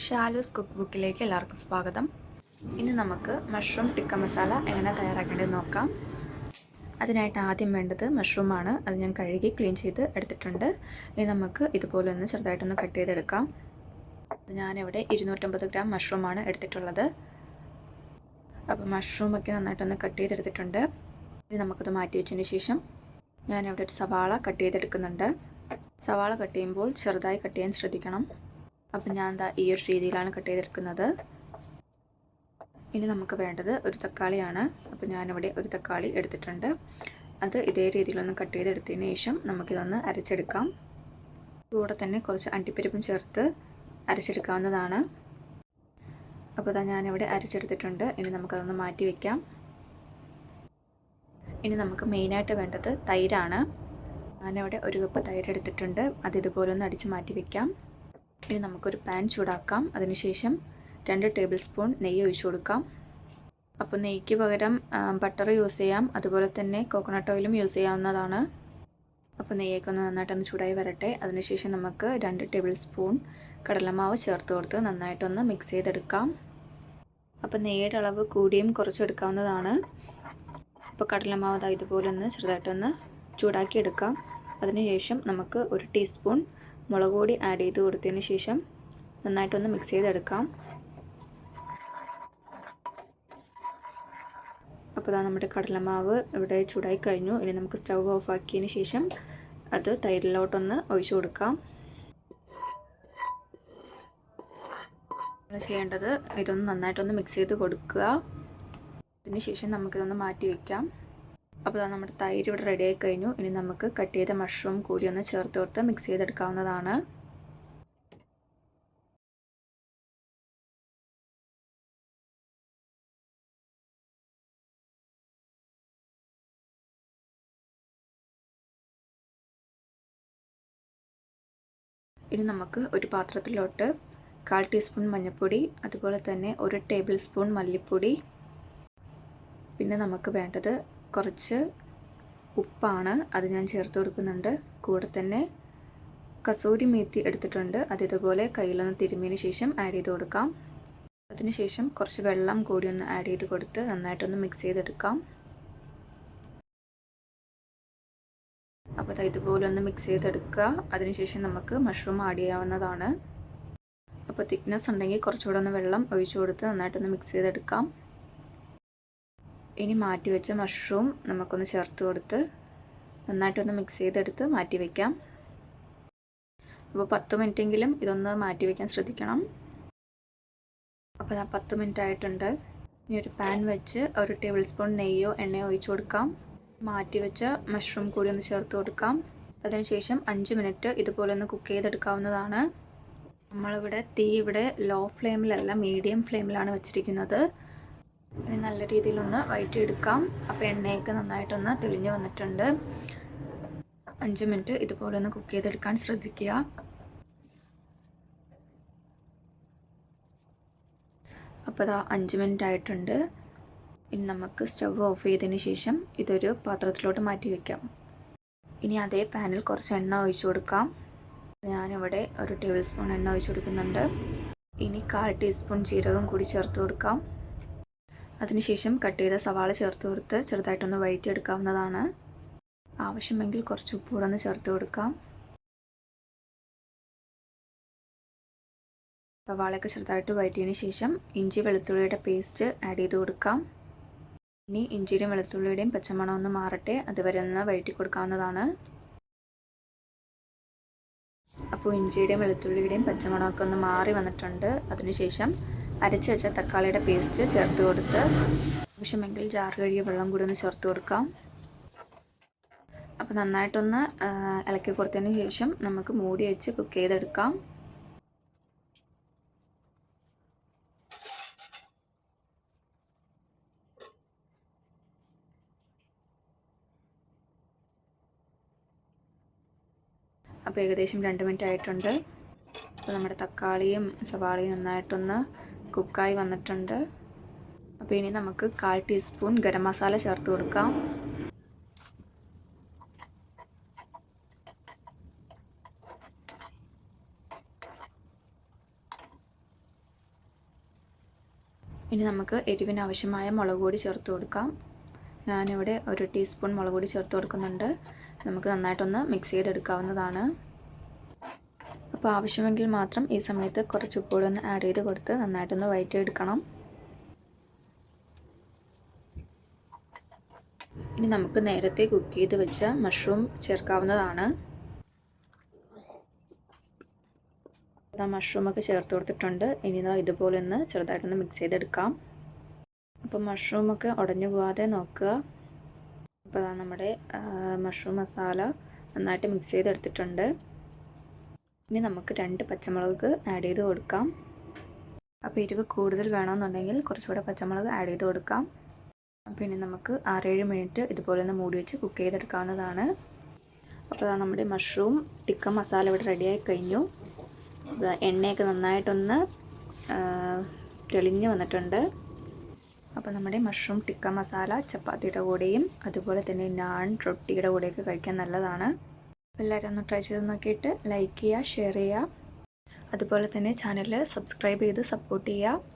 Shalu's cook ബുക്കിലേക്ക് എല്ലാവർക്കും സ്വാഗതം. ഇന്ന് നമുക്ക് മഷ്റൂം ടിക്ക മസാല എങ്ങനെ തയ്യാറാക്കേണ്ടത് നോക്കാം. അതിനായിട്ട് ആദ്യം വേണ്ടത് മഷ്റൂമാണ് അത് ഞാൻ കഴുകി ക്ലീൻ ചെയ്ത് എടുത്തിട്ടുണ്ട്. ഇനി നമുക്ക് ഇതുപോലെ ഒന്ന് ചെറുതായിട്ടൊന്ന് കട്ട് ചെയ്തെടുക്കാം. ഞാനിവിടെ ഇരുന്നൂറ്റമ്പത് ഗ്രാം മഷ്റൂമാണ് എടുത്തിട്ടുള്ളത്. അപ്പോൾ മഷ്റൂമൊക്കെ നന്നായിട്ടൊന്ന് കട്ട് ചെയ്തെടുത്തിട്ടുണ്ട്. ഇനി നമുക്കത് മാറ്റി വെച്ചതിന് ശേഷം ഞാനിവിടെ ഒരു സവാള കട്ട് ചെയ്തെടുക്കുന്നുണ്ട്. സവാള കട്ട് ചെയ്യുമ്പോൾ ചെറുതായി കട്ട് ചെയ്യാൻ ശ്രദ്ധിക്കണം. അപ്പം ഞാൻ എന്താ ഈ ഒരു രീതിയിലാണ് കട്ട് ചെയ്തെടുക്കുന്നത്. ഇനി നമുക്ക് വേണ്ടത് ഒരു തക്കാളിയാണ്. അപ്പോൾ ഞാനിവിടെ ഒരു തക്കാളി എടുത്തിട്ടുണ്ട്. അത് ഇതേ രീതിയിലൊന്ന് കട്ട് ചെയ്തെടുത്തതിന് ശേഷം നമുക്കിതൊന്ന് അരച്ചെടുക്കാം. കൂടെ തന്നെ കുറച്ച് അണ്ടിപ്പരിപ്പും ചേർത്ത് അരച്ചെടുക്കാവുന്നതാണ്. അപ്പോൾ അതാ ഞാനിവിടെ അരച്ചെടുത്തിട്ടുണ്ട്. ഇനി നമുക്കതൊന്ന് മാറ്റി വയ്ക്കാം ഇനി നമുക്ക് മെയിനായിട്ട് വേണ്ടത് തൈരാണ്. ഞാനിവിടെ ഒരു കപ്പ് തൈര് എടുത്തിട്ടുണ്ട്. അത് ഇതുപോലെ ഒന്ന് അടിച്ച് മാറ്റി വയ്ക്കാം ഇനി നമുക്കൊരു പാൻ ചൂടാക്കാം. അതിനുശേഷം രണ്ട് ടേബിൾ സ്പൂൺ നെയ്യ് ഒഴിച്ചു കൊടുക്കാം. അപ്പോൾ നെയ്ക്ക് പകരം ബട്ടർ യൂസ് ചെയ്യാം. അതുപോലെ തന്നെ കോക്കനട്ട് ഓയിലും യൂസ് ചെയ്യാവുന്നതാണ്. അപ്പോൾ നെയ്യൊക്കെ ഒന്ന് നന്നായിട്ടൊന്ന് ചൂടായി വരട്ടെ. അതിനുശേഷം നമുക്ക് രണ്ട് ടേബിൾ സ്പൂൺ കടലമാവ് ചേർത്ത് കൊടുത്ത് നന്നായിട്ടൊന്ന് മിക്സ് ചെയ്തെടുക്കാം. അപ്പോൾ നെയ്യുടെ അളവ് കൂടിയും കുറച്ചെടുക്കാവുന്നതാണ് അപ്പോൾ കടലമാവ് ഇതുപോലെ ഒന്ന് ചെറുതായിട്ടൊന്ന് ചൂടാക്കി എടുക്കാം അതിനുശേഷം നമുക്ക് ഒരു ടീസ്പൂൺ മുളക് പൊടി ആഡ് ചെയ്ത് കൊടുത്തതിന് ശേഷം നന്നായിട്ടൊന്ന് മിക്സ് ചെയ്തെടുക്കാം. അപ്പോൾ ഇതാ നമ്മുടെ കടലമാവ് ഇവിടെ ചൂടായി കഴിഞ്ഞു. ഇനി നമുക്ക് സ്റ്റൗ ഓഫ് ആക്കിയതിന് ശേഷം അത് തൈരിലോട്ടൊന്ന് ഒഴിച്ചു കൊടുക്കാം. ചെയ്യേണ്ടത് ഇതൊന്ന് നന്നായിട്ടൊന്ന് മിക്സ് ചെയ്ത് കൊടുക്കുക. അതിന് ശേഷം നമുക്കിതൊന്ന് മാറ്റി വയ്ക്കാം അപ്പോൾ നമ്മുടെ തൈര് ഇവിടെ റെഡി ആയി കഴിഞ്ഞു. ഇനി നമുക്ക് കട്ട് ചെയ്ത മഷ്റൂം കൂടി ഒന്ന് ചേർത്ത് കൊടുത്ത് മിക്സ് ചെയ്തെടുക്കാവുന്നതാണ്. ഇനി നമുക്ക് ഒരു പാത്രത്തിലോട്ട് കാൽ ടീസ്പൂൺ മഞ്ഞൾപ്പൊടി അതുപോലെ തന്നെ ഒരു ടേബിൾ സ്പൂൺ മല്ലിപ്പൊടി. പിന്നെ നമുക്ക് വേണ്ടത് കുറച്ച് ഉപ്പാണ് അത് ഞാൻ ചേർത്ത് കൊടുക്കുന്നുണ്ട്. കൂടെ തന്നെ കസൂരി മേത്തി എടുത്തിട്ടുണ്ട്. അത് ഇതുപോലെ കയ്യിലൊന്ന് തിരുമ്മിയതിന് ശേഷം ആഡ് ചെയ്ത് കൊടുക്കാം. അതിനുശേഷം കുറച്ച് വെള്ളം കൂടി ഒന്ന് ആഡ് ചെയ്ത് കൊടുത്ത് നന്നായിട്ടൊന്ന് മിക്സ് ചെയ്തെടുക്കാം. അപ്പോൾ അത് ഇതുപോലെ ഒന്ന് മിക്സ് ചെയ്തെടുക്കുക. അതിനുശേഷം നമുക്ക് മഷ്റൂം ആഡ് ചെയ്യാവുന്നതാണ്. അപ്പോൾ തിക്നെസ് ഉണ്ടെങ്കിൽ കുറച്ചുകൂടെ ഒന്ന് വെള്ളം ഒഴിച്ചു കൊടുത്ത് നന്നായിട്ടൊന്ന് മിക്സ് ചെയ്തെടുക്കാം. ഇനി മാറ്റി വെച്ച മഷ്റൂം നമുക്കൊന്ന് ചേർത്ത് കൊടുത്ത് നന്നായിട്ടൊന്ന് മിക്സ് ചെയ്തെടുത്ത് മാറ്റി വയ്ക്കാം അപ്പോൾ പത്ത് മിനിറ്റെങ്കിലും ഇതൊന്ന് മാറ്റി വയ്ക്കാൻ ശ്രദ്ധിക്കണം. അപ്പോൾ ഞാൻ പത്ത് മിനിറ്റ് ആയിട്ടുണ്ട് ഇനി ഒരു പാൻ വെച്ച് ഒരു ടേബിൾ സ്പൂൺ നെയ്യോ എണ്ണയോ ഒഴിച്ചു കൊടുക്കാം. മാറ്റി വെച്ച മഷ്റൂം കൂടി ഒന്ന് ചേർത്ത് കൊടുക്കാം. അതിനുശേഷം അഞ്ച് മിനിറ്റ് ഇതുപോലെ ഒന്ന് കുക്ക് ചെയ്തെടുക്കാവുന്നതാണ്. നമ്മളിവിടെ തീ ഇവിടെ ലോ ഫ്ലെയിമിലല്ല മീഡിയം ഫ്ലെയിമിലാണ് വെച്ചിരിക്കുന്നത്. ഇനി നല്ല രീതിയിലൊന്ന് വഴറ്റിയെടുക്കാം അപ്പോൾ എണ്ണയൊക്കെ നന്നായിട്ടൊന്ന് തെളിഞ്ഞു വന്നിട്ടുണ്ട്. അഞ്ച് മിനിറ്റ് ഇതുപോലെ ഒന്ന് കുക്ക് ചെയ്തെടുക്കാൻ ശ്രദ്ധിക്കുക. അപ്പോൾ അതാ അഞ്ച് മിനിറ്റ് ആയിട്ടുണ്ട്. ഇനി നമുക്ക് സ്റ്റവ് ഓഫ് ചെയ്തതിന് ശേഷം ഇതൊരു പാത്രത്തിലോട്ട് മാറ്റി വയ്ക്കാം ഇനി അതേ പാനിൽ കുറച്ച് എണ്ണ ഒഴിച്ചു കൊടുക്കാം. ഞാനിവിടെ ഒരു ടേബിൾ സ്പൂൺ എണ്ണ ഒഴിച്ചു കൊടുക്കുന്നുണ്ട്. ഇനി കാൽ ടീസ്പൂൺ ജീരകം കൂടി ചേർത്ത് കൊടുക്കാം. അതിനുശേഷം കട്ട് ചെയ്ത സവാള ചേർത്ത് കൊടുത്ത് ചെറുതായിട്ടൊന്ന് വഴറ്റിയെടുക്കാവുന്നതാണ്. ആവശ്യമെങ്കിൽ കുറച്ച് ഉപ്പ് കൂടെ ഒന്ന് ചേർത്ത് കൊടുക്കാം. സവാളയൊക്കെ ചെറുതായിട്ട് വഴറ്റിയതിന് ശേഷം ഇഞ്ചി വെളുത്തുള്ളിയുടെ പേസ്റ്റ് ആഡ് ചെയ്ത് കൊടുക്കാം. ഇനി ഇഞ്ചിയുടെയും വെളുത്തുള്ളിയുടെയും പച്ചമണം ഒന്ന് മാറട്ടെ. അതുവരെ ഒന്ന് വഴറ്റി കൊടുക്കാവുന്നതാണ്. അപ്പോൾ ഇഞ്ചിയുടെയും വെളുത്തുള്ളിയുടെയും പച്ചമണമൊക്കെ ഒന്ന് മാറി വന്നിട്ടുണ്ട്. അതിനുശേഷം അരച്ച് വെച്ച തക്കാളിയുടെ പേസ്റ്റ് ചേർത്ത് കൊടുത്ത് ആവശ്യമെങ്കിൽ ജാർ കഴുകിയ വെള്ളം കൂടി ഒന്ന് ചേർത്ത് കൊടുക്കാം. അപ്പോൾ നന്നായിട്ടൊന്ന് ഇളക്കി കൊടുത്തതിന് ശേഷം നമുക്ക് മൂടി വെച്ച് കുക്ക് ചെയ്തെടുക്കാം. അപ്പോൾ ഏകദേശം രണ്ട് മിനിറ്റ് ആയിട്ടുണ്ട്. അപ്പോൾ നമ്മുടെ തക്കാളിയും സവാളയും നന്നായിട്ടൊന്ന് കുക്കായി വന്നിട്ടുണ്ട്. അപ്പോൾ ഇനി നമുക്ക് കാൽ ടീസ്പൂൺ ഗരം മസാല ചേർത്ത് കൊടുക്കാം. ഇനി നമുക്ക് എരിവിന് ആവശ്യമായ മുളക് പൊടി ചേർത്ത് കൊടുക്കാം. ഞാനിവിടെ ഒരു ടീസ്പൂൺ മുളക് പൊടി ചേർത്ത് കൊടുക്കുന്നുണ്ട്. നമുക്ക് നന്നായിട്ടൊന്ന് മിക്സ് ചെയ്തെടുക്കാവുന്നതാണ്. അപ്പോൾ ആവശ്യമെങ്കിൽ മാത്രം ഈ സമയത്ത് കുറച്ച് ഉപ്പുകൂടൊന്ന് ആഡ് ചെയ്ത് കൊടുത്ത് നന്നായിട്ടൊന്ന് വയറ്റിയെടുക്കണം. ഇനി നമുക്ക് നേരത്തെ കുക്ക് ചെയ്ത് വെച്ച മഷ്റൂം ചേർക്കാവുന്നതാണ്. ഇതാ മഷ്റൂമൊക്കെ ചേർത്ത് കൊടുത്തിട്ടുണ്ട്. ഇനി ഇതാ ഇതുപോലെ ഒന്ന് ചെറുതായിട്ടൊന്ന് മിക്സ് ചെയ്തെടുക്കാം. അപ്പോൾ മഷ്റൂമൊക്കെ ഉടഞ്ഞു പോവാതെ നോക്കുക. അപ്പോൾ നമ്മുടെ മഷ്റൂം മസാല നന്നായിട്ട് മിക്സ് ചെയ്തെടുത്തിട്ടുണ്ട്. ഇനി നമുക്ക് രണ്ട് പച്ചമുളക് ആഡ് ചെയ്ത് കൊടുക്കാം. അപ്പോൾ എരിവ് കൂടുതൽ വേണമെന്നുണ്ടെങ്കിൽ കുറച്ചുകൂടെ പച്ചമുളക് ആഡ് ചെയ്ത് കൊടുക്കാം. പിന്നെ നമുക്ക് ആറേഴ് മിനിറ്റ് ഇതുപോലെ ഒന്ന് മൂടി വെച്ച് കുക്ക് ചെയ്തെടുക്കാവുന്നതാണ്. അപ്പോൾ അതാ നമ്മുടെ മഷ്റൂം ടിക്ക മസാല ഇവിടെ റെഡിയായി കഴിഞ്ഞു. എണ്ണയൊക്കെ നന്നായിട്ടൊന്ന് തെളിഞ്ഞ് വന്നിട്ടുണ്ട്. അപ്പോൾ നമ്മുടെ മഷ്റൂം ടിക്ക മസാല ചപ്പാത്തിയുടെ കൂടെയും അതുപോലെ തന്നെ നാൺ റൊട്ടിയുടെ കൂടെയൊക്കെ കഴിക്കാൻ നല്ലതാണ്. എല്ലാവരും ഒന്ന് ട്രൈ ചെയ്ത് നോക്കിയിട്ട് ലൈക്ക് ചെയ്യുക ഷെയർ ചെയ്യുക. അതുപോലെ തന്നെ ചാനൽ സബ്സ്ക്രൈബ് ചെയ്ത് സപ്പോർട്ട് ചെയ്യുക.